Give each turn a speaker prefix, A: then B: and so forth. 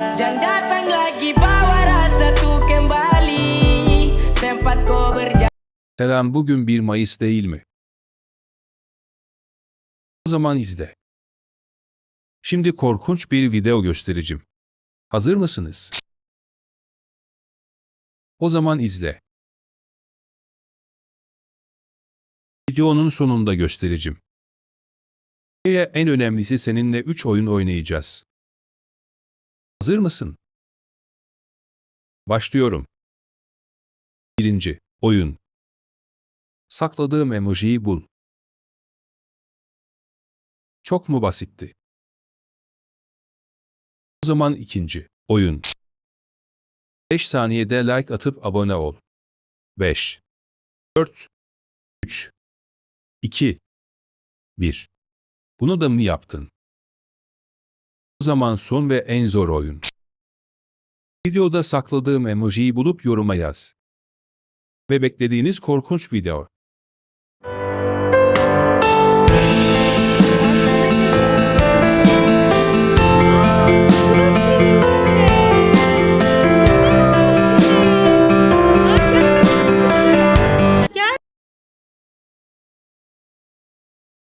A: Dan datang lagi bawa rasa tuh kembali Sempat kau berjalan
B: Selam bugün 1 Mayıs değil mi? O zaman izle. Şimdi korkunç bir video göstereceğim. Hazır mısınız? O zaman izle. Videonun sonunda göstereceğim. Ve en önemlisi seninle 3 oyun oynayacağız. Hazır mısın? Başlıyorum. Birinci oyun. Sakladığım emojiyi bul. Çok mu basitti? O zaman ikinci oyun. 5 saniyede like atıp abone ol. 5 4 3 2 1 Bunu da mı yaptın? Zaman son ve en zor oyun. Videoda sakladığım emojiyi bulup yoruma yaz. Ve beklediğiniz korkunç video.